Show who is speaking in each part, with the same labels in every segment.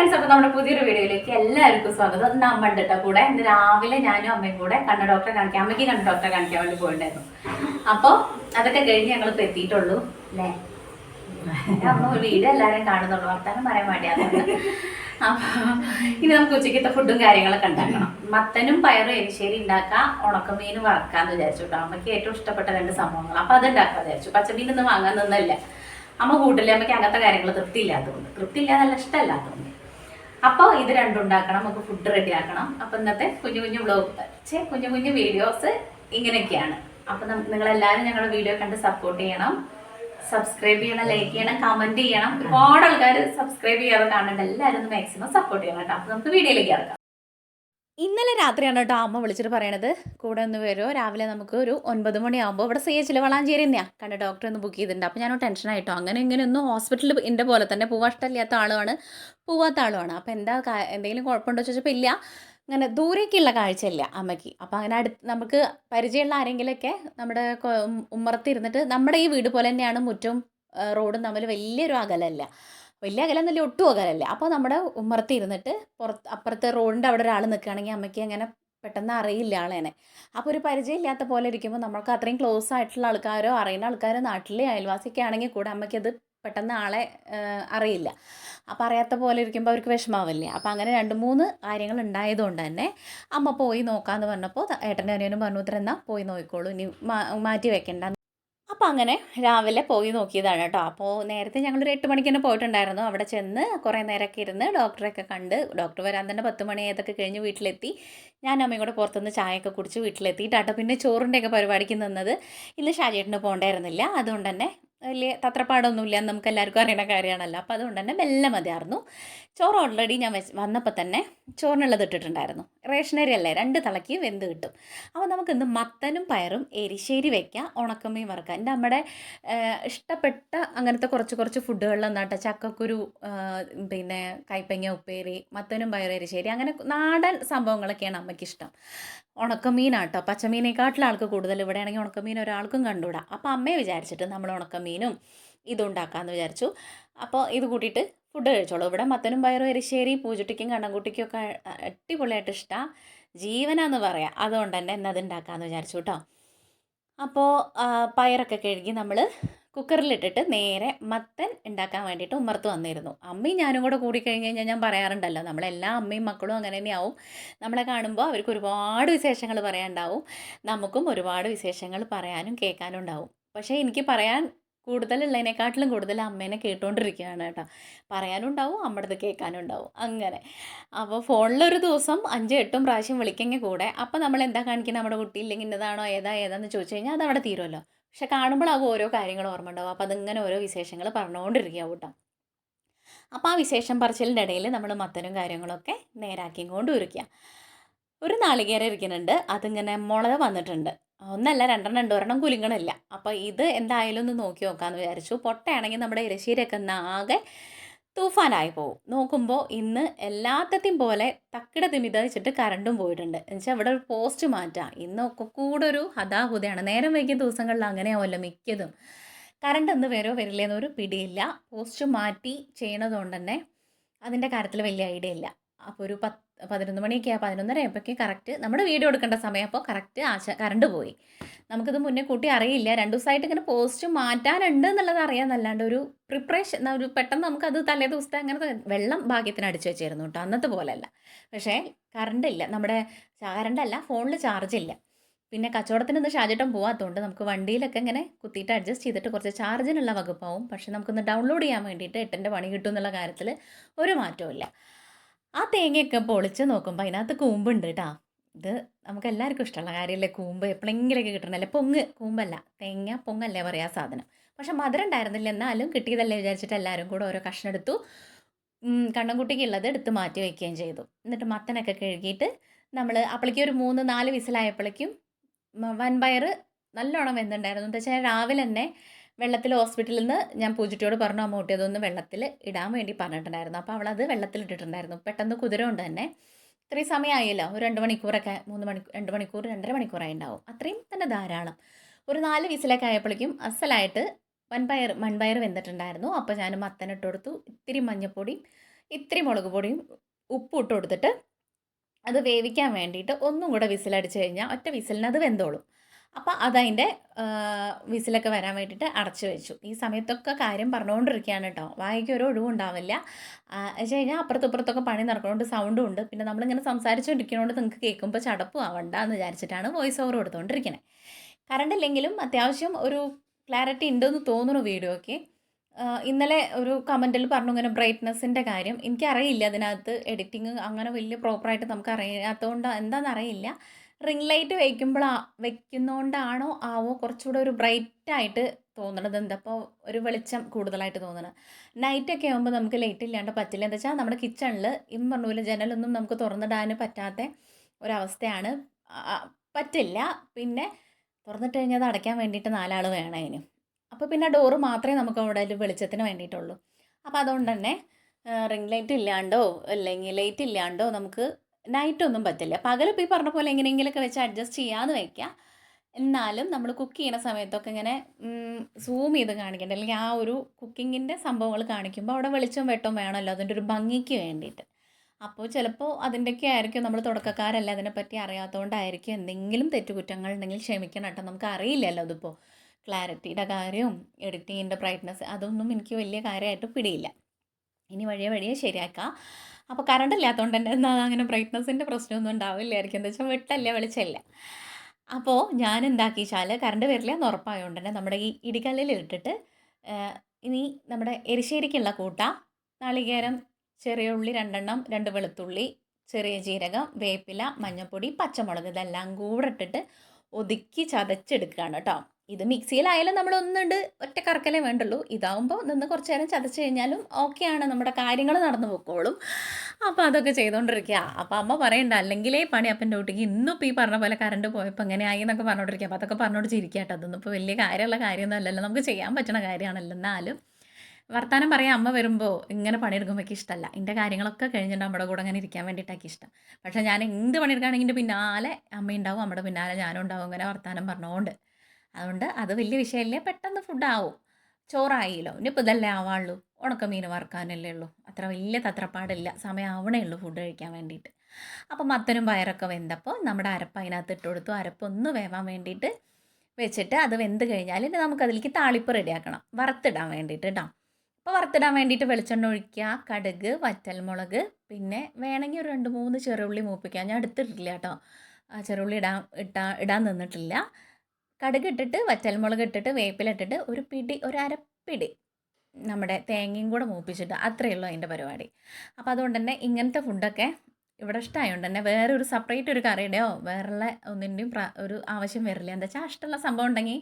Speaker 1: Friends അപ്പൊ നമ്മുടെ പുതിയൊരു വീഡിയോയിലേക്ക് എല്ലാവർക്കും സ്വാഗതം. കേട്ടോ കൂടെ. ഇന്ന് രാവിലെ ഞാനും അമ്മയും കൂടെ കണ്ണ ഡോക്ടറെ കാണിക്കാൻ അമ്മയ്ക്ക് കണ്ണ ഡോക്ടറെ കാണിക്കാൻ വേണ്ടി പോയിട്ടുണ്ടായിരുന്നു. അപ്പോൾ അതൊക്കെ കഴിഞ്ഞ് ഞങ്ങൾ ഇപ്പൊ എത്തിയിട്ടുള്ളൂ അല്ലേ? അമ്മ വീഡിയോ എല്ലാവരും കാണുന്നുള്ളൂ. വർത്താനം പറയാൻ വേണ്ടിയാണ് അപ്പോൾ ഇനി നമുക്ക് ഉച്ചക്കത്തെ ഫുഡും കാര്യങ്ങളൊക്കെ ഉണ്ടാക്കണം. മത്തനും പയറും എരിശ്ശേരി ഉണ്ടാക്കാം. ഉണക്കമീനും വറക്കാന്ന് വിചാരിച്ചു കേട്ടോ അമ്മയ്ക്ക് ഏറ്റവും ഇഷ്ടപ്പെട്ട രണ്ട് സംഭവങ്ങൾ അപ്പോൾ അത് ഉണ്ടാക്കാൻ വിചാരിച്ചു. പച്ചമീനൊന്നും വാങ്ങാൻ നിന്നല്ല. അമ്മ കൂട്ടില്ല. അമ്മയ്ക്ക് അങ്ങനത്തെ കാര്യങ്ങൾ തൃപ്തി ഇല്ലാത്തതുകൊണ്ട് തൃപ്തി ഇല്ലാതെ തൃപ്തിയില്ലാതല്ല ഇഷ്ടമല്ലാത്തതുകൊണ്ട്. അപ്പോൾ ഇത് രണ്ടും ഉണ്ടാക്കണം. നമുക്ക് ഫുഡ് റെഡി ആക്കണം. അപ്പൊ ഇന്നത്തെ കുഞ്ഞു കുഞ്ഞു വ്ലോഗ് ചേ കുഞ്ഞു കുഞ്ഞു വീഡിയോസ് ഇങ്ങനെയൊക്കെയാണ്. അപ്പം നിങ്ങളെല്ലാവരും ഞങ്ങളുടെ വീഡിയോ കണ്ട് സപ്പോർട്ട് ചെയ്യണം. സബ്സ്ക്രൈബ് ചെയ്യണം ലൈക്ക് ചെയ്യണം കമന്റ് ചെയ്യണം. ഒരുപാട് ആൾക്കാർ സബ്സ്ക്രൈബ് ചെയ്യാതെ കാണുന്നുണ്ട്. എല്ലാവരും മാക്സിമം സപ്പോർട്ട് ചെയ്യണം കേട്ടോ. അപ്പൊ നമുക്ക് വീഡിയോയിലേക്ക് ഇറക്കാം. ഇന്നലെ രാത്രിയാണ് കേട്ടോ അമ്മ വിളിച്ചിട്ട് പറയണത്. കൂടെ ഒന്ന് വരുമോ രാവിലെ നമുക്ക് ഒരു ഒൻപത് മണിയാകുമ്പോൾ ഇവിടെ സി എച്ചിൽ വളാഞ്ചേരി തന്നെയാണ് കണ്ട ഡോക്ടർ ഒന്ന് ബുക്ക് ചെയ്തിട്ടുണ്ട്. അപ്പോൾ ഞാൻ ടെൻഷനായിട്ടോ അങ്ങനെ ഇങ്ങനെ ഒന്നും ഹോസ്പിറ്റലിൽ എന്റെ പോലെ തന്നെ പോവാൻ ഇഷ്ടമില്ലാത്ത ആളുമാണ് പോവാത്ത ആളുമാണ്. അപ്പോൾ എന്താ എന്തെങ്കിലും കുഴപ്പമുണ്ടോ ചോദിച്ചപ്പോൾ ഇല്ല. അങ്ങനെ ദൂരേക്കുള്ള കാഴ്ചയില്ല അമ്മയ്ക്ക്. അപ്പോൾ അങ്ങനെ അടുത്ത് നമുക്ക് പരിചയമുള്ള ആരെങ്കിലുമൊക്കെ നമ്മുടെ ഉമ്മറത്തിരുന്നിട്ട് നമ്മുടെ ഈ വീട് പോലെ തന്നെയാണ് മുറ്റവും റോഡും തമ്മിൽ വലിയൊരു അകലല്ല വലിയ അകലം എന്നല്ല ഒട്ടും അകലല്ല. അപ്പോൾ നമ്മുടെ ഉമ്മറത്ത് ഇരുന്നിട്ട് പുറത്ത് അപ്പുറത്തെ റോഡിന്റെ അവിടെ ഒരാൾ നിൽക്കുകയാണെങ്കിൽ അമ്മയ്ക്ക് അങ്ങനെ പെട്ടെന്ന് അറിയില്ല ആളേനെ. അപ്പോൾ ഒരു പരിചയമില്ലാത്ത പോലെ ഇരിക്കുമ്പോൾ നമ്മൾക്ക് അത്രയും ക്ലോസ് ആയിട്ടുള്ള ആൾക്കാരോ അറിയുന്ന ആൾക്കാരോ നാട്ടിലെ അയൽവാസിയൊക്കെ ആണെങ്കിൽ കൂടെ അമ്മയ്ക്കത് പെട്ടെന്ന് ആളെ അറിയില്ല. അപ്പോൾ അറിയാത്ത പോലെ ഇരിക്കുമ്പോൾ അവർക്ക് വിഷമാവില്ലേ? അപ്പോൾ അങ്ങനെ രണ്ട് മൂന്ന് കാര്യങ്ങൾ ഉണ്ടായതുകൊണ്ട് തന്നെ അമ്മ പോയി നോക്കാമെന്ന് പറഞ്ഞപ്പോൾ ഏട്ടന്റെ അനിയനും പറഞ്ഞു "ഉത്തരം എന്നാൽ പോയി നോക്കിക്കോളൂ. ഇനി മാറ്റി വെക്കണ്ട. അപ്പോൾ അങ്ങനെ രാവിലെ പോയി നോക്കിയതാണ് കേട്ടോ. അപ്പോൾ നേരത്തെ ഞങ്ങളൊരു എട്ട് മണിക്ക് തന്നെ പോയിട്ടുണ്ടായിരുന്നു. അവിടെ ചെന്ന് കുറേ നേരമൊക്കെ ഇരുന്ന് ഡോക്ടറെയൊക്കെ കണ്ട് ഡോക്ടർ വരാൻ തന്നെ പത്ത് മണി ഏതൊക്കെ കഴിഞ്ഞ് വീട്ടിലെത്തി. ഞാൻ അമ്മയും കൂടെ പുറത്തുനിന്ന് ചായയൊക്കെ കുടിച്ച് വീട്ടിലെത്തിയിട്ടാട്ടോ പിന്നെ ചോറിന്റെയൊക്കെ പരിപാടിക്ക് നിന്നത്. ഇന്ന് ഷാജേട്ടന് പോകണ്ടായിരുന്നില്ല. അതുകൊണ്ട് തന്നെ വലിയ തത്രപ്പാടൊന്നുമില്ല നമുക്ക് എല്ലാവർക്കും അറിയണ കാര്യമാണല്ലോ. അപ്പോൾ അതുകൊണ്ട് തന്നെ മെല്ലെ മതിയായിരുന്നു. ചോറ് ഓൾറെഡി ഞാൻ വന്നപ്പോൾ തന്നെ ചോറിനുള്ളത് ഇട്ടിട്ടുണ്ടായിരുന്നു. റേഷനരി അല്ലേ രണ്ട് തിളക്കി വെന്ത് കിട്ടും. അപ്പോൾ നമുക്ക് ഇന്ന് മത്തനും പയറും എരിശ്ശേരി വയ്ക്കാം ഉണക്കമീൻ വറുക്കാം. എന്റെ നമ്മുടെ ഇഷ്ടപ്പെട്ട അങ്ങനത്തെ കുറച്ച് കുറച്ച് ഫുഡുകളിൽ എന്താട്ടോ ചക്കക്കുരു പിന്നെ കൈപ്പങ്ങ ഉപ്പേരി മത്തനും പയറും എരിശ്ശേരി അങ്ങനെ നാടൻ സംഭവങ്ങളൊക്കെയാണ് അമ്മയ്ക്ക് ഇഷ്ടം. ഉണക്കമീനാട്ടോ. പച്ചമീനേക്കാട്ടിലും ആൾക്ക് കൂടുതൽ ഇവിടെയാണെങ്കിൽ ഉണക്കമീൻ ഒരാൾക്കും കണ്ടുകൂടാ. അപ്പോൾ അമ്മയെ വിചാരിച്ചിട്ട് നമ്മൾ ഉണക്കമീനും ഇതുണ്ടാക്കാമെന്ന് വിചാരിച്ചു. അപ്പോൾ ഇത് കൂട്ടിയിട്ട് ഫുഡ് കഴിച്ചോളൂ. ഇവിടെ മത്തനും പയറും എരിശ്ശേരി പൂജുട്ടിക്കും കണ്ണൻകുട്ടിക്കും ഒക്കെ അടിപൊളിയായിട്ട് ഇഷ്ടമാണ് ജീവനാന്ന് പറയാം. അതുകൊണ്ട് തന്നെ ഇന്നത് ഉണ്ടാക്കാമെന്ന് വിചാരിച്ചു കേട്ടോ അപ്പോൾ പയറൊക്കെ കഴുകി നമ്മൾ കുക്കറിലിട്ടിട്ട് നേരെ മത്തൻ ഉണ്ടാക്കാൻ വേണ്ടിയിട്ട് ഉമ്മർത്ത് വന്നിരുന്നു. അമ്മയും ഞാനും കൂടെ കൂടി കഴിഞ്ഞ് കഴിഞ്ഞാൽ ഞാൻ പറയാറുണ്ടല്ലോ നമ്മളെല്ലാ അമ്മയും മക്കളും അങ്ങനെ തന്നെയാവും നമ്മളെ കാണുമ്പോൾ അവർക്ക് ഒരുപാട് വിശേഷങ്ങൾ പറയാനുണ്ടാവും നമുക്കും ഒരുപാട് വിശേഷങ്ങൾ പറയാനും കേൾക്കാനും ഉണ്ടാവും. പക്ഷേ എനിക്ക് പറയാൻ കൂടുതലുള്ളതിനെക്കാട്ടിലും കൂടുതൽ അമ്മേനെ കേട്ടുകൊണ്ടിരിക്കുകയാണ് കേട്ടോ. പറയാനുണ്ടാവും അമ്മടത്ത് കേൾക്കാനുണ്ടാവും. അങ്ങനെ. അപ്പോൾ ഫോണിലൊരു ദിവസം അഞ്ചും എട്ടും പ്രാവശ്യം വിളിക്കെങ്കിൽ കൂടെ. അപ്പോൾ നമ്മൾ എന്താ കാണിക്കുന്നത് നമ്മുടെ കുട്ടി ഇല്ലെങ്കിൽ ഇന്നതാണോ? ഏതാ? ഏതാന്ന് ചോദിച്ചു കഴിഞ്ഞാൽ അത് അവിടെ തീരുമല്ലോ പക്ഷെ കാണുമ്പോഴാകും ഓരോ കാര്യങ്ങൾ ഓർമ്മ ഉണ്ടാവും അപ്പോൾ അതിങ്ങനെ ഓരോ വിശേഷങ്ങൾ പറഞ്ഞുകൊണ്ടിരിക്കുക കേട്ടോ. അപ്പോൾ ആ വിശേഷം പറച്ചിലിന്റെ ഇടയിൽ നമ്മൾ മത്തനും കാര്യങ്ങളൊക്കെ നേരാക്കിയും കൊണ്ട് ഉരുക്കുക ഒരു നാളികേരം ഇരിക്കുന്നുണ്ട്. അതിങ്ങനെ മുളക് വന്നിട്ടുണ്ട്. ഒന്നല്ല രണ്ടെണ്ണം ഉണ്ട് ഒരെണ്ണം അപ്പോൾ ഇത് എന്തായാലും ഒന്ന് നോക്കി നോക്കാമെന്ന് വിചാരിച്ചു. പൊട്ടയാണെങ്കിൽ നമ്മുടെ ഇരശ്ശീരൊക്കെ ഒന്ന് ആകെ തൂഫാനായി പോകും നോക്കുമ്പോൾ ഇന്ന് എല്ലാത്തത്തെയും പോലെ തക്കിട തിമിതച്ചിട്ട് കറണ്ടും പോയിട്ടുണ്ട്. എന്നുവെച്ചാൽ ഇവിടെ ഒരു പോസ്റ്റ് മാറ്റാം. ഇന്നൊക്കെ കൂടെ ഒരു ഹതാഹുതയാണ്. നേരം വൈകിയ ദിവസങ്ങളിൽ അങ്ങനെയാവുമല്ലോ മിക്കതും. കറണ്ട് ഇന്ന് വരോ വരില്ല എന്നൊരു പിടിയില്ല. പോസ്റ്റ് മാറ്റി ചെയ്യണതുകൊണ്ട് തന്നെ അതിന്റെ കാര്യത്തിൽ വലിയ ഐഡിയ ഇല്ല. അപ്പോൾ ഒരു പത്ത് പതിനൊന്ന് മണിയൊക്കെ പതിനൊന്നര ആയപ്പോഴേക്കും കറക്റ്റ് നമ്മുടെ വീഡിയോ എടുക്കേണ്ട സമയം. അപ്പോൾ കറക്റ്റ് ആശ കറണ്ട് പോയി. നമുക്കിത് മുന്നേ കൂട്ടി അറിയില്ല. രണ്ട് ദിവസമായിട്ട് ഇങ്ങനെ പോസ്റ്റ് മാറ്റാനുണ്ട് എന്നുള്ളത് അറിയാമെന്നല്ലാണ്ട് ഒരു പ്രിപ്പറേഷൻ ഒരു പെട്ടെന്ന് നമുക്കത് തലേ ദിവസത്തെ അങ്ങനെ വെള്ളം ഭാഗ്യത്തിന് അടിച്ചു വെച്ചായിരുന്നു കേട്ടോ. അന്നത്തെ പോലെയല്ല. പക്ഷേ കറണ്ട് ഇല്ല. നമ്മുടെ കറണ്ടല്ല ഫോണിൽ ചാർജ് ഇല്ല. പിന്നെ കച്ചവടത്തിനൊന്ന് ഷാജിട്ടം പോകാത്തതുകൊണ്ട് നമുക്ക് വണ്ടിയിലൊക്കെ ഇങ്ങനെ കുത്തിയിട്ട് അഡ്ജസ്റ്റ് ചെയ്തിട്ട് കുറച്ച് ചാർജിനുള്ള വകുപ്പാവും. പക്ഷേ നമുക്കൊന്ന് ഡൗൺലോഡ് ചെയ്യാൻ വേണ്ടിയിട്ട് എട്ടിന്റെ പണി കിട്ടും എന്നുള്ള കാര്യത്തിൽ ഒരു മാറ്റവും ആ തേങ്ങയൊക്കെ പൊളിച്ച് നോക്കുമ്പോൾ അതിനകത്ത് കൂമ്പുണ്ട് കേട്ടോ. ഇത് നമുക്ക് എല്ലാവർക്കും ഇഷ്ടമുള്ള കാര്യമല്ലേ കൂമ്പ് എപ്പോഴെങ്കിലൊക്കെ കിട്ടണല്ലേ പൊങ്ങ് കൂമ്പല്ല. തേങ്ങ പൊങ്ങല്ലേ പറയാ സാധനം. പക്ഷെ മധുരം ഉണ്ടായിരുന്നില്ല. എന്നാലും കിട്ടിയതല്ലേ വിചാരിച്ചിട്ട് എല്ലാവരും കൂടെ ഓരോ കഷ്ണം എടുത്തു കണ്ണൻകുട്ടിക്ക് ഉള്ളത് എടുത്ത് മാറ്റി വയ്ക്കുകയും ചെയ്തു. എന്നിട്ട് മത്തനൊക്കെ കഴുകിയിട്ട് നമ്മൾ അപ്പോഴേക്കും ഒരു മൂന്ന് നാല് വിസിലായപ്പോഴേക്കും വൻപയർ നല്ലോണം വെന്തുണ്ടായിരുന്നു. എന്താ വെച്ചാൽ രാവിലെ തന്നെ വെള്ളത്തിൽ ഹോസ്പിറ്റലിൽ നിന്ന് ഞാൻ പൂജിറ്റിയോട് പറഞ്ഞു അമ്മ കുട്ടി അതൊന്ന് വെള്ളത്തിൽ ഇടാൻ വേണ്ടി പറഞ്ഞിട്ടുണ്ടായിരുന്നു. അപ്പോൾ അവളത് വെള്ളത്തിൽ ഇട്ടിട്ടുണ്ടായിരുന്നു. പെട്ടെന്ന് കുതിര കൊണ്ട് തന്നെ ഇത്രയും സമയമായല്ലോ ഒരു രണ്ട് മണിക്കൂറൊക്കെ മൂന്ന് മണിക്കൂർ രണ്ട് മണിക്കൂർ രണ്ടര മണിക്കൂറായി ഉണ്ടാവും അത്രയും തന്നെ ധാരാളം. ഒരു നാല് വിസിലൊക്കെ ആയപ്പോഴേക്കും അസലായിട്ട് വൻപയർ മൺപയർ വെന്തിട്ടുണ്ടായിരുന്നു. അപ്പോൾ ഞാൻ മത്തനിട്ട് കൊടുത്തു. ഇത്തിരി മഞ്ഞപ്പൊടിയും ഇത്തിരി മുളക് പൊടിയും ഉപ്പും ഇട്ട് കൊടുത്തിട്ട് അത് വേവിക്കാൻ വേണ്ടിയിട്ട് ഒന്നും കൂടെ വിസിലടിച്ച് കഴിഞ്ഞാൽ ഒറ്റ വിസിലിന് അത് വെന്തോളും. അപ്പോൾ അതതിന്റെ വിസിലൊക്കെ വരാൻ വേണ്ടിയിട്ട് അടച്ചു വെച്ചു. ഈ സമയത്തൊക്കെ കാര്യം പറഞ്ഞുകൊണ്ടിരിക്കുകയാണ് കേട്ടോ വായിക്ക് ഒരു ഒഴിവുണ്ടാവില്ല വെച്ച് കഴിഞ്ഞാൽ അപ്പുറത്തും ഇപ്പുറത്തൊക്കെ പണി നടക്കണോണ്ട് സൗണ്ടും ഉണ്ട്. പിന്നെ നമ്മളിങ്ങനെ സംസാരിച്ചുകൊണ്ടിരിക്കണോണ്ട് നിങ്ങൾക്ക് കേൾക്കുമ്പോൾ ചടപ്പും ആവണ്ട എന്ന് വിചാരിച്ചിട്ടാണ് വോയിസ് ഓവർ കൊടുത്തുകൊണ്ടിരിക്കുന്നത് കറണ്ട് ഇല്ലെങ്കിലും അത്യാവശ്യം ഒരു ക്ലാരിറ്റി ഉണ്ടെന്ന് തോന്നുന്നു വീഡിയോയ്ക്ക് ഇന്നലെ ഒരു കമന്റിൽ പറഞ്ഞു ഇങ്ങനെ ബ്രൈറ്റ്നസ്സിന്റെ കാര്യം. എനിക്കറിയില്ല അതിനകത്ത് എഡിറ്റിങ് അങ്ങനെ വലിയ പ്രോപ്പറായിട്ട് നമുക്ക് അറിയാത്തതുകൊണ്ട് എന്താണെന്ന് അറിയില്ല. റിംഗ് ലൈറ്റ് വയ്ക്കുമ്പോൾ വെക്കുന്നോണ്ടാണോ ആവോ കുറച്ചുകൂടെ ഒരു ബ്രൈറ്റായിട്ട് തോന്നണത്? എന്താ അപ്പോൾ ഒരു വെളിച്ചം കൂടുതലായിട്ട് തോന്നണത് നൈറ്റൊക്കെ ആകുമ്പോൾ നമുക്ക് ലൈറ്റ് ഇല്ലാണ്ട് പറ്റില്ല. എന്താ വെച്ചാൽ നമ്മുടെ കിച്ചണിൽ ഇം പറഞ്ഞ പോലെ ജനലൊന്നും നമുക്ക് തുറന്നിടാൻ പറ്റാത്ത ഒരവസ്ഥയാണ്. പറ്റില്ല. പിന്നെ തുറന്നിട്ട് കഴിഞ്ഞാൽ അത് അടയ്ക്കാൻ വേണ്ടിയിട്ട് നാലാൾ വേണം അതിന്. അപ്പോൾ പിന്നെ ഡോറ് മാത്രമേ നമുക്ക് അവിടെ വെളിച്ചത്തിന് വേണ്ടിയിട്ടുള്ളൂ. അപ്പോൾ അതുകൊണ്ട് തന്നെ റിംഗ് ലൈറ്റ് ഇല്ലാണ്ടോ അല്ലെങ്കിൽ ലൈറ്റ് ഇല്ലാണ്ടോ നമുക്ക് നൈറ്റ് ഒന്നും പറ്റില്ല. പകലിപ്പോൾ ഈ പറഞ്ഞ പോലെ എങ്ങനെയെങ്കിലുമൊക്കെ വെച്ച് അഡ്ജസ്റ്റ് ചെയ്യാമെന്ന് വയ്ക്കുക എന്നാലും നമ്മൾ കുക്ക് ചെയ്യുന്ന സമയത്തൊക്കെ ഇങ്ങനെ സൂം ചെയ്ത് കാണിക്കേണ്ട. അല്ലെങ്കിൽ ആ ഒരു കുക്കിങ്ങിന്റെ സംഭവങ്ങൾ കാണിക്കുമ്പോൾ അവിടെ വെളിച്ചം വെട്ടവും വേണമല്ലോ. അതിന്റെ ഒരു ഭംഗിക്ക് വേണ്ടിയിട്ട്. അപ്പോൾ ചിലപ്പോൾ അതിന്റെയൊക്കെ ആയിരിക്കും നമ്മൾ തുടക്കക്കാരല്ല അതിനെപ്പറ്റി അറിയാത്തതുകൊണ്ടായിരിക്കും എന്തെങ്കിലും തെറ്റുകുറ്റങ്ങൾ ഉണ്ടെങ്കിൽ ക്ഷമിക്കണം കേട്ടോ. നമുക്ക് അറിയില്ലല്ലോ അതിപ്പോൾ ക്ലാരിറ്റിയുടെ കാര്യവും എഡിറ്റിങ്ങിന്റെ ബ്രൈറ്റ്നസ് അതൊന്നും എനിക്ക് വലിയ കാര്യമായിട്ട് പിടിയില്ല. ഇനി വഴിയെ വഴിയെ ശരിയാക്കാം. അപ്പോൾ കറണ്ട് ഇല്ലാത്തതുകൊണ്ട് തന്നെ എന്നാൽ അങ്ങനെ ബ്രൈറ്റ്നസ്സിന്റെ പ്രശ്നമൊന്നും ഉണ്ടാവില്ലായിരിക്കും. എന്താ വെച്ചാൽ വെട്ടല്ല വെളിച്ചമില്ല അപ്പോൾ ഞാൻ എന്താക്കി വെച്ചാൽ കറണ്ട് വരില്ല എന്ന് ഉറപ്പായതുകൊണ്ട് തന്നെ നമ്മുടെ ഈ ഇടികല്ലിൽ ഇട്ടിട്ട് ഇനി നമ്മുടെ എരിശ്ശേരിക്കുള്ള കൂട്ട നാളികേരം ചെറിയ ഉള്ളി രണ്ടെണ്ണം രണ്ട് വെളുത്തുള്ളി ചെറിയ ജീരകം വേപ്പില മഞ്ഞൾപ്പൊടി പച്ചമുളക് ഇതെല്ലാം കൂടെ ഇട്ടിട്ട് ഒതുക്കി ചതച്ചെടുക്കുകയാണ് കേട്ടോ. ഇത് മിക്സിയിലായാലും നമ്മൾ ഒന്നുണ്ട് ഒറ്റ കറക്കലേ വേണ്ടുള്ളൂ. ഇതാവുമ്പോൾ നിന്ന് കുറച്ച് നേരം ചതച്ച് കഴിഞ്ഞാലും ഓക്കെയാണ് നമ്മുടെ കാര്യങ്ങൾ നടന്നു പോക്കോളും. അപ്പോൾ അതൊക്കെ ചെയ്തുകൊണ്ടിരിക്കുക അപ്പോൾ അമ്മ പറയണ്ട അല്ലെങ്കിലേ പണി അപ്പന്റെ കുട്ടിക്ക് ഇന്നും ഇപ്പോൾ ഈ പറഞ്ഞ പോലെ കറണ്ട് പോയപ്പോൾ എങ്ങനെ ആയി എന്നൊക്കെ പറഞ്ഞുകൊണ്ടിരിക്കുക അപ്പോൾ അതൊക്കെ പറഞ്ഞോണ്ട് ചിരിക്കുക കേട്ടോ അതൊന്നും ഇപ്പോൾ വലിയ കാര്യമുള്ള കാര്യമൊന്നും അല്ലല്ലോ. നമുക്ക് ചെയ്യാൻ പറ്റുന്ന കാര്യമാണല്ലോ. എന്നാലും വർത്താനം പറയാൻ അമ്മ വരുമ്പോൾ ഇങ്ങനെ പണിയെടുക്കുമ്പോൾ എനിക്ക് ഇഷ്ടമല്ല എന്റെ കാര്യങ്ങളൊക്കെ കഴിഞ്ഞിട്ട് നമ്മുടെ കൂടെ അങ്ങനെ ഇരിക്കാൻ വേണ്ടിയിട്ടൊക്കെ ഇഷ്ടം. പക്ഷേ ഞാൻ എന്ത് പണിയെടുക്കുകയാണെങ്കിൽ പിന്നാലെ അമ്മയുണ്ടാവും അമ്മയുടെ പിന്നാലെ ഞാനും ഉണ്ടാവും. അങ്ങനെ വർത്താനം പറഞ്ഞുകൊണ്ട് അതുകൊണ്ട് അത് വലിയ വിഷയമല്ലേ. പെട്ടെന്ന് ഫുഡാവും. ചോറായില്ലോ. ഇനിയിപ്പോൾ ഇതല്ലേ ആവാള്ളൂ. ഉണക്കമീൻ വറുക്കാനല്ലേ ഉള്ളൂ. അത്ര വലിയ തത്രപ്പാടില്ല. സമയം ഉള്ളൂ ഫുഡ് കഴിക്കാൻ വേണ്ടിയിട്ട്. അപ്പോൾ മത്തനും പയറൊക്കെ വെന്തപ്പോൾ നമ്മുടെ അരപ്പ് അതിനകത്ത് ഇട്ട് കൊടുത്തു. അരപ്പ് ഒന്ന് വേവാൻ വേണ്ടിയിട്ട് വെച്ചിട്ട് അത് വെന്ത് കഴിഞ്ഞാൽ ഇനി നമുക്കതിലേക്ക് താളിപ്പ് റെഡിയാക്കണം. വറുത്തിടാൻ വേണ്ടിയിട്ട് കേട്ടോ അപ്പോൾ വറുത്തിടാൻ വേണ്ടിയിട്ട് വെളിച്ചെണ്ണ ഒഴിക്കുക. കടുക് വറ്റൽമുളക് പിന്നെ വേണമെങ്കിൽ ഒരു രണ്ട് മൂന്ന് ചെറുള്ളി മൂപ്പിക്കുക ഞാൻ എടുത്തിട്ടില്ല കേട്ടോ ചെറുള്ളി ഇടാൻ ഇട്ടാ ഇടാൻ നിന്നിട്ടില്ല. കടുക് ഇട്ടിട്ട് വറ്റൽമുളക് ഇട്ടിട്ട് വേപ്പിലിട്ടിട്ട് ഒരു പിടി ഒരു അരപ്പിടി നമ്മുടെ തേങ്ങയും കൂടെ മൂപ്പിച്ചിട്ട് അത്രയേ ഉള്ളൂ അതിന്റെ പരിപാടി. അപ്പോൾ അതുകൊണ്ട് തന്നെ ഇങ്ങനത്തെ ഫുഡൊക്കെ ഇവിടെ ഇഷ്ടമായതുകൊണ്ട് തന്നെ വേറെ ഒരു സെപ്പറേറ്റ് ഒരു കറിയുടെയോ വേറെയുള്ള ഒന്നിന്റെയും ഒരു ആവശ്യം വരില്ല. എന്താ വെച്ചാൽ ഇഷ്ടമുള്ള സംഭവം ഉണ്ടെങ്കിൽ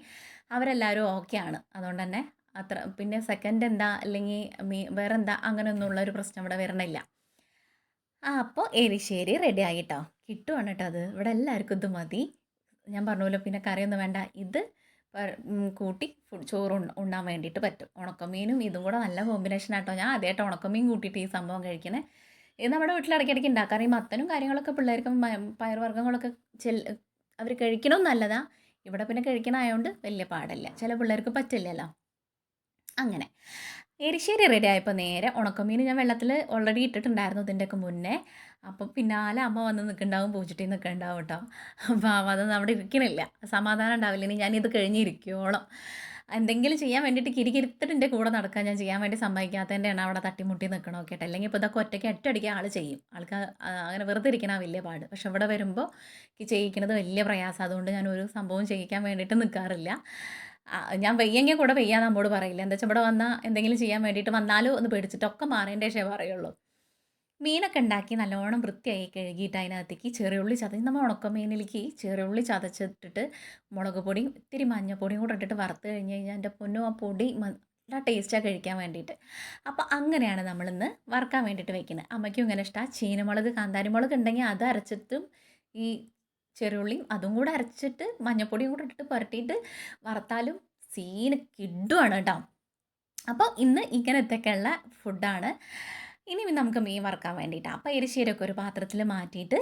Speaker 1: അവരെല്ലാവരും ഓക്കെ ആണ്. അതുകൊണ്ട് തന്നെ അത്ര പിന്നെ സെക്കൻഡ് എന്താ അല്ലെങ്കിൽ മീ വേറെ എന്താ അങ്ങനെയൊന്നുള്ള ഒരു പ്രശ്നം ഇവിടെ വരണില്ല. ആ അപ്പോൾ എരിശ്ശേരി റെഡി ആയിട്ടോ? കിട്ടുവാണ് കേട്ടോ അത്. ഇവിടെ എല്ലാവർക്കും ഇത് മതി. ഞാൻ പറഞ്ഞല്ലോ പിന്നെ കറിയൊന്നും വേണ്ട. ഇത് കൂട്ടി ചോറ് ഉണ്ണാൻ വേണ്ടിയിട്ട് പറ്റും. ഉണക്കമീനും ഇതും കൂടെ നല്ല കോമ്പിനേഷൻ ആട്ടോ. ഞാൻ ആദ്യമായിട്ട് ഉണക്കമീൻ കൂട്ടിയിട്ട് ഈ സംഭവം കഴിക്കണേ ഇത് നമ്മുടെ വീട്ടിൽ ഇടയ്ക്കിടയ്ക്ക് ഉണ്ടാക്കാം ഈ മത്തനും കാര്യങ്ങളൊക്കെ പിള്ളേർക്ക് പയർവർഗങ്ങളൊക്കെ ചെൽ അവർ കഴിക്കണമെന്നല്ലതാ നല്ലതാ. ഇവിടെ പിന്നെ കഴിക്കണമായതുകൊണ്ട് വലിയ പാടല്ല. ചില പിള്ളേർക്ക് പറ്റില്ലല്ലോ. അങ്ങനെ. എരിശ്ശേരി റെഡി ആയപ്പോൾ നേരെ ഉണക്കമീൻ ഞാൻ വെള്ളത്തിൽ ഓൾറെഡി ഇട്ടിട്ടുണ്ടായിരുന്നു ഇതിന്റെയൊക്കെ മുന്നേ. അപ്പോൾ പിന്നാലെ അമ്മ വന്ന് നിൽക്കുന്നുണ്ടാവും പൂച്ചിട്ടി നിൽക്കുന്നുണ്ടാവും കേട്ടോ. അപ്പോൾ അമ്മ അതൊന്നും അവിടെ ഇരിക്കണില്ല. സമാധാനം ഉണ്ടാവില്ല. ഇനി ഞാനിത് കഴിഞ്ഞിരിക്കുവോളം എന്തെങ്കിലും ചെയ്യാൻ വേണ്ടിയിട്ട് കിരികിരുത്തിട്ട് എന്റെ കൂടെ നടക്കാൻ ഞാൻ ചെയ്യാൻ വേണ്ടി സമ്മതിക്കാത്തതിന്റെയാണ് അവിടെ തട്ടിമുട്ടി നിൽക്കണോ കേട്ടോ. അല്ലെങ്കിൽ ഇപ്പോൾ ഇതൊക്കെ ഒറ്റയ്ക്ക് ഒറ്റയടിക്ക് ആൾ ചെയ്യും. ആൾക്ക് അങ്ങനെ വെറുതെ ഇരിക്കണ വലിയ പാട്. പക്ഷെ ഇവിടെ വരുമ്പോൾ ഈ ചെയ്യിക്കണത് വലിയ പ്രയാസം. അതുകൊണ്ട് ഞാൻ ഒരു സംഭവം ചെയ്യിക്കാൻ വേണ്ടിയിട്ട് നിൽക്കാറില്ല ഞാൻ വെയ്യെങ്കിൽ കൂടെ വെയ്യാന്ന് നമ്മോട് പറയില്ല? എന്താ വെച്ചാൽ ഇവിടെ വന്നാൽ എന്തെങ്കിലും ചെയ്യാൻ വേണ്ടിയിട്ട് വന്നാലോ ഒന്ന് പേടിച്ചിട്ടൊക്കെ മാറേണ്ട ശേ പറയുള്ളൂ. മീനൊക്കെ ഉണ്ടാക്കി നല്ലോണം വൃത്തിയായി കഴുകിയിട്ട് അതിനകത്തേക്ക് ചെറിയുള്ളി ചതച്ച് നമ്മൾ ഉണക്കമീനിലേക്ക് ചെറിയുള്ളി ചതച്ചിട്ടിട്ട് മുളക് പൊടിയും ഇത്തിരി മഞ്ഞപ്പൊടിയും കൂടെ ഇട്ടിട്ട് വറുത്ത് കഴിഞ്ഞ് കഴിഞ്ഞാൽ എന്റെ പൊന്നും ആ പൊടി നല്ല ടേസ്റ്റാണ് കഴിക്കാൻ വേണ്ടിയിട്ട്. അപ്പോൾ അങ്ങനെയാണ് നമ്മളിന്ന് വറുക്കാൻ വേണ്ടിയിട്ട് വെക്കുന്നത്. അമ്മയ്ക്കും ഇങ്ങനെ ഇഷ്ടമാണ് ചീനമുളക് കാന്താരി മുളക് ഉണ്ടെങ്കിൽ അത് അരച്ചിട്ടും ഈ ചെറുള്ളിയും അതും കൂടെ അരച്ചിട്ട് മഞ്ഞപ്പൊടിയും കൂടെ ഇട്ടിട്ട് പുരട്ടിയിട്ട് വറുത്താലും സീന് കിഡുവാണ് കേട്ടോ. അപ്പോൾ ഇന്ന് ഇങ്ങനത്തെയൊക്കെയുള്ള ഫുഡാണ് ഇനി നമുക്ക് മീൻ വറുക്കാൻ വേണ്ടിയിട്ട് അപ്പോൾ എരിശ്ശേരിയൊക്കെ ഒരു പാത്രത്തിൽ മാറ്റിയിട്ട്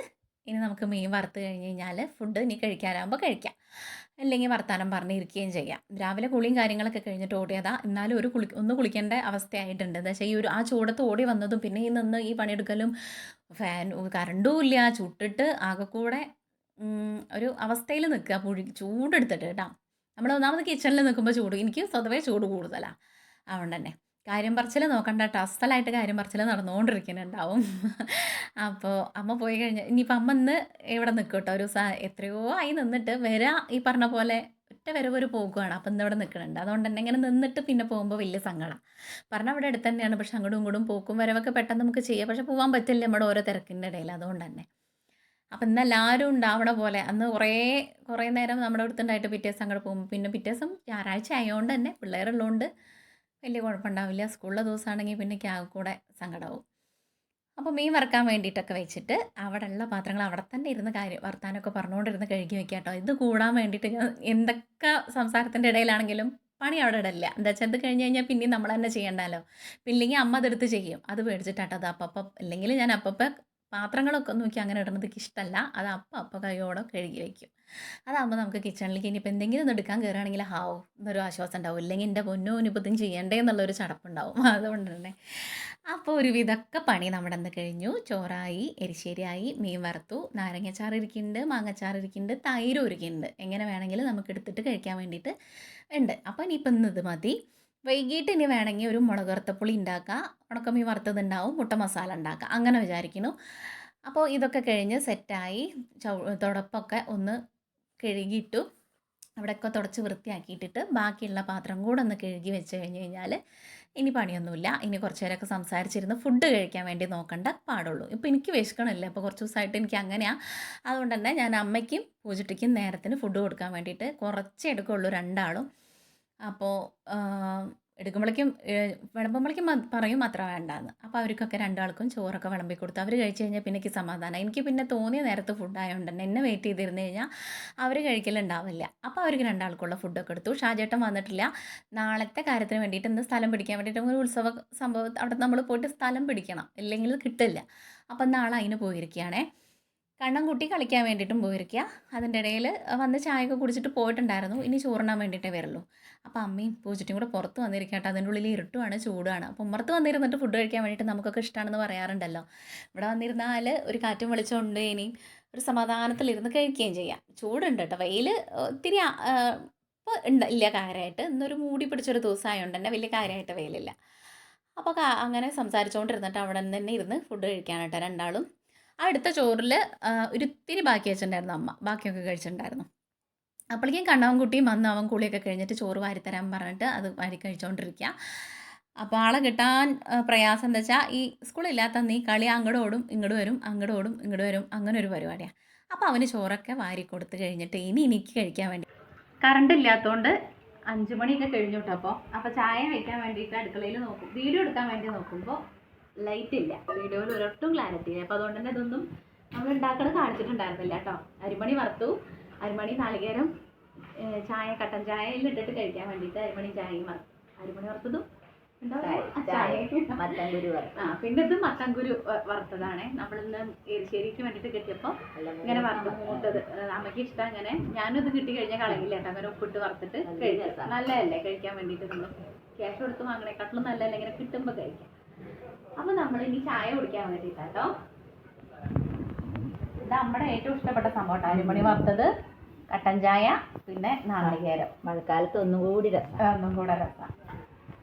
Speaker 1: ഇനി നമുക്ക് മീൻ വറുത്ത് കഴിഞ്ഞ് കഴിഞ്ഞാൽ ഫുഡ് ഇനി കഴിക്കാനാകുമ്പോൾ കഴിക്കാം. അല്ലെങ്കിൽ വർത്താനം പറഞ്ഞിരിക്കുകയും ചെയ്യാം. രാവിലെ കുളിയും കാര്യങ്ങളൊക്കെ കഴിഞ്ഞിട്ട് ഓടിയതാ. എന്നാലും ഒരു കുളി ഒന്ന് കുളിക്കേണ്ട അവസ്ഥയായിട്ടുണ്ട്. എന്താ വെച്ചാൽ ഈ ഒരു ആ ചൂടത്ത് ഓടി വന്നതും പിന്നെ ഈ നിന്ന് ഈ പണിയെടുക്കലും ഫാൻ കറണ്ടും ഇല്ല. ചുട്ടിട്ട് ആകെ കൂടെ ഒരു അവസ്ഥയിൽ നിൽക്കുക. പുഴി ചൂടെടുത്തിട്ട് കേട്ടോ. നമ്മൾ ഒന്നാമത് കിച്ചണിൽ നിൽക്കുമ്പോൾ ചൂട് എനിക്ക് സ്വതവേ ചൂട് കൂടുതലാണ് അതുകൊണ്ട് തന്നെ. കാര്യം പറച്ചിൽ നോക്കണ്ട കേട്ടോ. അസ്ഥലായിട്ട് കാര്യം പറച്ചിൽ നടന്നുകൊണ്ടിരിക്കുന്നുണ്ടാവും. അപ്പോൾ അമ്മ പോയി കഴിഞ്ഞാൽ ഇനിയിപ്പോൾ അമ്മ ഇന്ന് ഇവിടെ നിൽക്കും കേട്ടോ. ഒരു എത്രയോ ആയി നിന്നിട്ട് വരാ ഈ പറഞ്ഞ പോലെ ഒറ്റ വരവ് ഒരു പോകുകയാണ് അപ്പം ഇന്ന് ഇവിടെ നിൽക്കുന്നുണ്ട്. അതുകൊണ്ട് തന്നെ ഇങ്ങനെ നിന്നിട്ട് പിന്നെ പോകുമ്പോൾ വലിയ സങ്കടം. പറഞ്ഞാൽ അവിടെ അടുത്ത് തന്നെയാണ്. പക്ഷെ അങ്ങോട്ടും ഇങ്ങോട്ടും പോക്കും വരവൊക്കെ പെട്ടെന്ന് നമുക്ക് ചെയ്യാം. പക്ഷെ പോകാൻ പറ്റില്ല നമ്മുടെ ഓരോ തിരക്കിന്റെ ഇടയിൽ. അതുകൊണ്ട് തന്നെ. അപ്പം ഇന്ന് എല്ലാവരും ഉണ്ടാവണ പോലെ അന്ന് കുറേ കുറേ നേരം നമ്മുടെ അടുത്തുണ്ടായിട്ട് പിറ്റേ ദിവസം അങ്ങോട്ട് പോകും പിന്നെ പിറ്റേ ദിവസം ഞായറാഴ്ച ആയതുകൊണ്ട് തന്നെ പിള്ളേരുള്ളതുകൊണ്ട് വലിയ കുഴപ്പമുണ്ടാവില്ല സ്കൂളിലെ ദിവസമാണെങ്കിൽ പിന്നെ ക്യാ കൂടെ സങ്കടമാവും അപ്പോൾ മീൻ വറുക്കാൻ വേണ്ടിയിട്ടൊക്കെ വെച്ചിട്ട് അവിടെ ഉള്ള പാത്രങ്ങൾ അവിടെ തന്നെ ഇരുന്ന് കാര്യം വർത്താനമൊക്കെ പറഞ്ഞുകൊണ്ടിരുന്ന് കഴുകി വെക്കുക കേട്ടോ ഇത് കൂടാൻ വേണ്ടിയിട്ട് ഞാൻ എന്തൊക്കെ സംസാരത്തിന്റെ ഇടയിലാണെങ്കിലും പണി അവിടെ ഇടല്ല എന്താ വെച്ചാൽ ഇത് കഴിഞ്ഞ് കഴിഞ്ഞാൽ പിന്നെയും നമ്മൾ തന്നെ ചെയ്യണ്ടല്ലോ ഇല്ലെങ്കിൽ അമ്മ അതെടുത്ത് ചെയ്യും. അത് മേടിച്ചിട്ടാട്ടോ അത് അപ്പം അല്ലെങ്കിൽ ഞാൻ അപ്പം പാത്രങ്ങളൊക്കെ നോക്കി അങ്ങനെ ഇടുന്നത് ഇഷ്ടമല്ല അത് അപ്പം അപ്പം കൈയോടെ കഴുകി വയ്ക്കും അതാകുമ്പോൾ നമുക്ക് കിച്ചണിലേക്ക് ഇനിയിപ്പോൾ എന്തെങ്കിലും ഒന്ന് എടുക്കാൻ കയറുകയാണെങ്കിൽ ഹാവ് എന്നൊരു ആശ്വാസം ഉണ്ടാവും. ഇല്ലെങ്കിൽ എന്റെ പൊന്നോ ഇനിയിപ്പോൾ ഇതും ചെയ്യണ്ടേ എന്നുള്ളൊരു ചടപ്പുണ്ടാവും. അതുകൊണ്ട് തന്നെ. അപ്പോൾ ഒരു വിധമൊക്കെ പണി നമ്മുടെ അന്ന് കഴിഞ്ഞു. ചോറായി എരിശ്ശേരിയായി മീൻ വറുത്തു നാരങ്ങച്ചാർ ഇരിക്കുന്നുണ്ട് മാങ്ങച്ചാർ ഇരിക്കുന്നുണ്ട് തൈര് ഒരുക്കുന്നുണ്ട് എങ്ങനെ വേണമെങ്കിലും നമുക്ക് എടുത്തിട്ട് കഴിക്കാൻ വേണ്ടിയിട്ട് ഉണ്ട്. അപ്പോൾ ഇനിയിപ്പോൾ ഇന്ന് ഇത് മതി. വൈകിട്ട് ഇനി വേണമെങ്കിൽ ഒരു മുളക് വറുത്തപ്പുളി ഉണ്ടാക്കുക ഉണക്കമീൻ വറുത്തത് ഉണ്ടാവും മുട്ട മസാല ഉണ്ടാക്കുക അങ്ങനെ വിചാരിക്കുന്നു. അപ്പോൾ ഇതൊക്കെ കഴിഞ്ഞ് സെറ്റായി തുടപ്പൊക്കെ ഒന്ന് കഴുകിയിട്ടു അവിടെയൊക്കെ തുടച്ച് വൃത്തിയാക്കിയിട്ടിട്ട് ബാക്കിയുള്ള പാത്രം കൂടെ ഒന്ന് കഴുകി വെച്ച് കഴിഞ്ഞ് കഴിഞ്ഞാൽ ഇനി പണിയൊന്നുമില്ല. ഇനി കുറച്ച് നേരമൊക്കെ സംസാരിച്ചിരുന്ന് ഫുഡ് കഴിക്കാൻ വേണ്ടി നോക്കണ്ട പാടുള്ളൂ. ഇപ്പോൾ എനിക്ക് വിശക്കണമല്ലേ അപ്പോൾ കുറച്ച് ദിവസമായിട്ട് എനിക്ക് അങ്ങനെയാണ് അതുകൊണ്ട് തന്നെ ഞാൻ അമ്മയ്ക്കും പൂജട്ടിക്കും നേരത്തിന് ഫുഡ് കൊടുക്കാൻ വേണ്ടിയിട്ട് കുറച്ചേ എടുക്കുള്ളൂ രണ്ടാളും. അപ്പോൾ എടുക്കുമ്പോഴേക്കും വിളമ്പുമ്പോഴേക്കും പറയും അത്ര വേണ്ടാന്ന്. അപ്പോൾ അവർക്കൊക്കെ രണ്ടാൾക്കും ചോറൊക്കെ വിളമ്പി കൊടുത്തു അവർ കഴിച്ചു കഴിഞ്ഞാൽ പിന്നെ എനിക്ക് സമാധാനം. എനിക്ക് പിന്നെ തോന്നിയ നേരത്തെ ഫുഡ് ആയതുകൊണ്ട് തന്നെ എന്നെ വെയിറ്റ് ചെയ്തിരുന്നു കഴിഞ്ഞാൽ അവർ കഴിക്കലുണ്ടാവില്ല. അപ്പോൾ അവർക്ക് രണ്ടാൾക്കുള്ള ഫുഡൊക്കെ എടുത്തു. ഷാജേട്ടൻ വന്നിട്ടില്ല. നാളത്തെ കാര്യത്തിന് വേണ്ടിയിട്ട് എന്ത് സ്ഥലം പിടിക്കാൻ വേണ്ടിയിട്ട് ഒരു ഉത്സവ സംഭവം അവിടെ നമ്മൾ പോയിട്ട് സ്ഥലം പിടിക്കണം. ഇല്ലെങ്കിൽ കിട്ടില്ല. അപ്പം നാളെ അതിന് പോയിരിക്കുകയാണേ കണ്ണൻകുട്ടി കളിക്കാൻ വേണ്ടിയിട്ടും പോയിരിക്കുക അതിന്റെ ഇടയിൽ വന്ന് ചായയൊക്കെ കുടിച്ചിട്ട് പോയിട്ടുണ്ടായിരുന്നു. ഇനി ചോറിനാൻ വേണ്ടിയിട്ടേ വരുള്ളൂ. അപ്പോൾ അമ്മയും പൂച്ചിട്ടും കൂടെ പുറത്ത് വന്നിരിക്കുക കേട്ടോ അതിന്റെ ഉള്ളിൽ ഇരുട്ടുമാണ് ചൂടാണ്. അപ്പോൾ പുറത്ത് വന്നിരുന്നിട്ട് ഫുഡ് കഴിക്കാൻ വേണ്ടിയിട്ട് നമുക്കൊക്കെ ഇഷ്ടമാണെന്ന് പറയാറുണ്ടല്ലോ. ഇവിടെ വന്നിരുന്നാൽ ഒരു കാറ്റും വെളിച്ചമുണ്ട് ഇനിയും ഒരു സമാധാനത്തിലിരുന്ന് കഴിക്കുകയും ചെയ്യാം. ചൂടുണ്ട് കേട്ടോ വെയിൽ ഒത്തിരി ഇപ്പോൾ ഉണ്ട് ഇല്ല കാര്യമായിട്ട് ഇന്നൊരു മൂടി പിടിച്ചൊരു ദിവസമായതുകൊണ്ട് തന്നെ വലിയ കാര്യമായിട്ട് വെയിലില്ല. അപ്പോൾ അങ്ങനെ സംസാരിച്ചുകൊണ്ടിരുന്നിട്ട് അവിടെ തന്നെ ഇരുന്ന് ഫുഡ് കഴിക്കാനായിട്ട് രണ്ടാളും ആ എടുത്ത ചോറിൽ ഒരു ഇത്തിരി ബാക്കി വെച്ചിട്ടുണ്ടായിരുന്നു അമ്മ. ബാക്കിയൊക്കെ കഴിച്ചിട്ടുണ്ടായിരുന്നു. അപ്പോഴേക്കും കണ്ണവൻകുട്ടിയും വന്ന് അവൻ കുളിയൊക്കെ കഴിഞ്ഞിട്ട് ചോറ് വാരിത്തരാൻ പറഞ്ഞിട്ട് അത് വാരി കഴിച്ചുകൊണ്ടിരിക്കുക അപ്പോൾ ആളെ കിട്ടാൻ പ്രയാസം എന്താ വെച്ചാൽ ഈ സ്കൂളില്ലാത്ത നീ കളി അങ്ങോട്ട് ഓടും ഇങ്ങോട്ട് വരും അങ്ങോട്ട് ഓടും ഇങ്ങോട്ട് വരും അങ്ങനെ ഒരു പരിപാടിയാണ് അപ്പോൾ അവന് ചോറൊക്കെ വാരി കൊടുത്ത് കഴിഞ്ഞിട്ട് ഇനി എനിക്ക് കഴിക്കാൻ വേണ്ടി കറണ്ട് ഇല്ലാത്തതുകൊണ്ട് അഞ്ച് മണിയൊക്കെ കഴിഞ്ഞു കേട്ടോ അപ്പോൾ അപ്പോൾ ചായ വയ്ക്കാൻ വേണ്ടിയിട്ട് അടുക്കളയിൽ നോക്കും. വീഡിയോ എടുക്കാൻ വേണ്ടി നോക്കുമ്പോൾ ലൈറ്റ് ഇല്ല വീഡിയോയിൽ ഒരൊട്ടും ക്ലാരിറ്റി ഇല്ല. അപ്പോൾ അതുകൊണ്ട് തന്നെ ഇതൊന്നും നമ്മൾ ഉണ്ടാക്കണത് കാണിച്ചിട്ടുണ്ടായിരുന്നില്ല കേട്ടോ. അരിമണി വറുത്തു. അരിമണി നാളികേരം ചായ കട്ടൻ ചായയിൽ ഇട്ടിട്ട് കഴിക്കാൻ വേണ്ടിയിട്ട് അരിമണി ചായയും വറുത്തു. അരിമണി വറുത്തതും പിന്നെ ഇത് മത്തങ്കുരു വറുത്തതാണ്. നമ്മളിന്ന് എരിശ്ശേരിക്ക് വേണ്ടിട്ട് കിട്ടിയപ്പോ ഇങ്ങനെ വറുത്ത്. മൂത്തത്. അമ്മയ്ക്ക് ഇഷ്ടം അങ്ങനെ ഞാനും ഇത് കിട്ടി കഴിഞ്ഞാൽ കളയില്ല കേട്ടോ. അങ്ങനെ ഉപ്പിട്ട് വറുത്തിട്ട് കഴിക്കാം. നല്ലതല്ലേ കഴിക്കാൻ വേണ്ടിട്ട് നമ്മൾ ക്യാഷ് കൊടുത്ത് വാങ്ങണേക്കാട്ടിലും നല്ലതല്ലേ? ഇങ്ങനെ കിട്ടുമ്പോൾ കഴിക്കാം. അപ്പോൾ നമ്മൾ ഇനി ചായ കുടിക്കാൻ വേണ്ടിട്ടോ ഇത് നമ്മുടെ ഏറ്റവും ഇഷ്ടപ്പെട്ട സംഭവം അരിമണി വറുത്തത് കട്ടൻ ചായ പിന്നെ നാളികേരം
Speaker 2: മഴക്കാലത്ത് ഒന്നും കൂടി രസം.
Speaker 1: ഒന്നും കൂടെ രസം.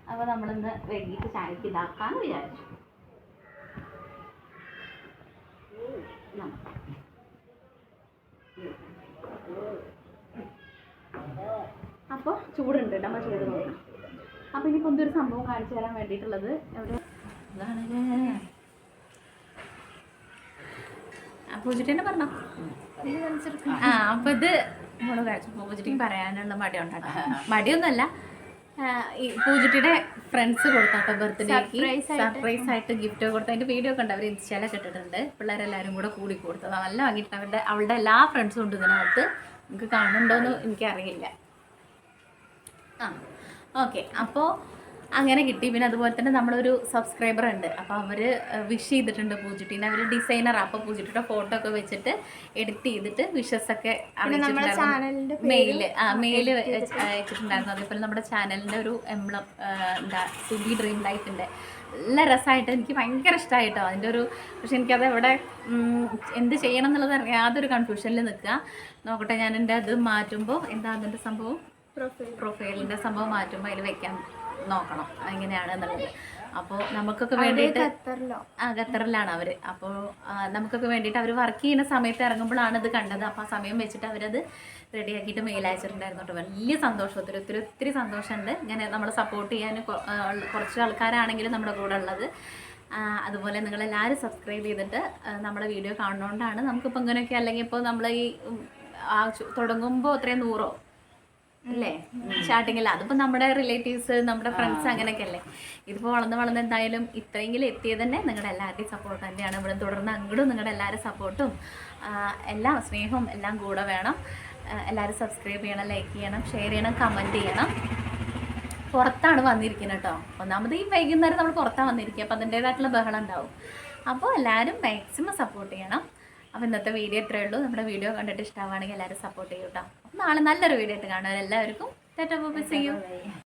Speaker 1: അപ്പൊ നമ്മളിന്ന് വൈകിട്ട് ചായക്ക് ഇതാക്കാന്ന് വിചാരിച്ചു. അപ്പൊ അപ്പോൾ ചൂടുണ്ട് കേട്ടോ. നമ്മൾ ചൂട് നോക്കാം. അപ്പോൾ ഇനി എന്തൊരു സംഭവം കാണിച്ചു തരാൻ വേണ്ടിയിട്ടുള്ളത്. എവിടെ? ഇതാണ് പൂജിട്ടേനെ പറഞ്ഞോ? ആ അപ്പൊ ഇത് നമ്മൾ പൂജിട്ടിക്ക് പറയാനുള്ള മടിയുണ്ടാട്ടോ മടിയൊന്നുമല്ല. ആ, ഈ പൂജിട്ടിയുടെ ഫ്രണ്ട്സ് കൊടുത്താട്ടോ ബർത്ത്ഡേക്ക് സർപ്രൈസ് ആയിട്ട്. ഗിഫ്റ്റ് കൊടുത്ത. അതിന്റെ വീഡിയോ ഒക്കെ ഉണ്ട് അവർ ഇൻസ്റ്റാലൊക്കെ ഇട്ടിട്ടുണ്ട്. പിള്ളേരെല്ലാരും കൂടെ കൂടി കൊടുത്തത് നല്ല വാങ്ങിയിട്ട് അവരുടെ അവളുടെ എല്ലാ ഫ്രണ്ട്സും ഉണ്ട് ഇതിനകത്ത്. നമുക്ക് കാണുന്നുണ്ടോയെന്ന് എനിക്കറിയില്ല. ആ ഓക്കെ അപ്പോൾ അങ്ങനെ കിട്ടി. പിന്നെ അതുപോലെ തന്നെ നമ്മളൊരു സബ്സ്ക്രൈബർ ഉണ്ട്. അപ്പോൾ അവർ വിഷ് ചെയ്തിട്ടുണ്ട് പൂജിട്ടിനെ. അവർ ഡിസൈനർ അപ്പോൾ പൂജിട്ടിയുടെ ഫോട്ടോ ഒക്കെ വെച്ചിട്ട് എഡിറ്റ് ചെയ്തിട്ട് വിഷസ് ഒക്കെ മെയിൽ ആ മെയിൽ അയച്ചിട്ടുണ്ടായിരുന്നു അതേപോലെ നമ്മുടെ ചാനലിന്റെ ഒരു എംബ്ലം എന്താ സുബി ഡ്രീം ലൈഫിന്റെ നല്ല രസമായിട്ട് എനിക്ക് ഭയങ്കര ഇഷ്ടമായിട്ടോ അതിന്റെ ഒരു പക്ഷെ എനിക്കത് എവിടെ എന്ത് ചെയ്യണം എന്നുള്ളത് യാതൊരു കൺഫ്യൂഷനിൽ നിൽക്കുക. നോക്കട്ടെ ഞാൻ എന്റെ അത് മാറ്റുമ്പോൾ എന്താ അതിന്റെ സംഭവം? പ്രൊഫൈലിന്റെ സംഭവം മാറ്റുമ്പോൾ അതിൽ വെക്കാൻ നോക്കണം. എങ്ങനെയാണ് എന്നുള്ളത്. അപ്പോൾ നമുക്കൊക്കെ വേണ്ടിയിട്ട് ആ ഖത്തറിലാണ് അവർ അപ്പോൾ നമുക്കൊക്കെ വേണ്ടിയിട്ട് അവർ വർക്ക് ചെയ്യുന്ന സമയത്ത് ഇറങ്ങുമ്പോഴാണ് ഇത് കണ്ടത്. അപ്പോൾ ആ സമയം വെച്ചിട്ട് അവരത് റെഡിയാക്കിയിട്ട് മെയിൽ അയച്ചിട്ടുണ്ടായിരുന്നു കേട്ടോ. വലിയ സന്തോഷം ഒത്തിരി ഒത്തിരി ഒത്തിരി സന്തോഷമുണ്ട്. ഇങ്ങനെ നമ്മൾ സപ്പോർട്ട് ചെയ്യാൻ കുറച്ച് ആൾക്കാരാണെങ്കിലും നമ്മുടെ കൂടെ ഉള്ളത്. അതുപോലെ നിങ്ങളെല്ലാവരും സബ്സ്ക്രൈബ് ചെയ്തിട്ട് നമ്മുടെ വീഡിയോ കാണുന്നതുകൊണ്ടാണ് നമുക്കിപ്പോൾ ഇങ്ങനെയൊക്കെ അല്ലെങ്കിൽ ഇപ്പോൾ നമ്മൾ ഈ തുടങ്ങുമ്പോൾ അത്രയും നൂറോ അല്ലേ? സ്റ്റാർട്ടിങ്ങിൽ അതിപ്പോ നമ്മുടെ റിലേറ്റീവ്സ് നമ്മുടെ ഫ്രണ്ട്സ് അങ്ങനെയൊക്കെ അല്ലേ ഇതിപ്പോ വളർന്ന് വളർന്ന് എന്തായാലും ഇത്രയെങ്കിലും എത്തിയത് തന്നെ നിങ്ങളുടെ എല്ലാവരുടെയും സപ്പോർട്ട് തന്നെയാണ്. ഇവിടെ തുടർന്ന് അങ്ങോട്ടും നിങ്ങളുടെ എല്ലാവരും സപ്പോർട്ടും എല്ലാം സ്നേഹവും എല്ലാം കൂടെ വേണം. എല്ലാവരും സബ്സ്ക്രൈബ് ചെയ്യണം ലൈക്ക് ചെയ്യണം ഷെയർ ചെയ്യണം കമന്റ് ചെയ്യണം. പുറത്താണ് വന്നിരിക്കുന്നത് കേട്ടോ. ഒന്നാമത് ഈ വൈകുന്നേരം നമ്മൾ പുറത്താണ് വന്നിരിക്കുക. അപ്പോൾ അതിന്റേതായിട്ടുള്ള ബഹളം ഉണ്ടാവും. അപ്പോൾ എല്ലാവരും മാക്സിമം സപ്പോർട്ട് ചെയ്യണം. അപ്പോൾ ഇന്നത്തെ വീഡിയോ ഇത്രയേ ഉള്ളൂ. നമ്മുടെ വീഡിയോ കണ്ടിട്ട് ഇഷ്ടമാണെങ്കിൽ എല്ലാവരും സപ്പോർട്ട് ചെയ്യൂട്ടോ അപ്പോൾ നാളെ നല്ലൊരു വീഡിയോ ആയിട്ട് കാണുക എല്ലാവർക്കും see you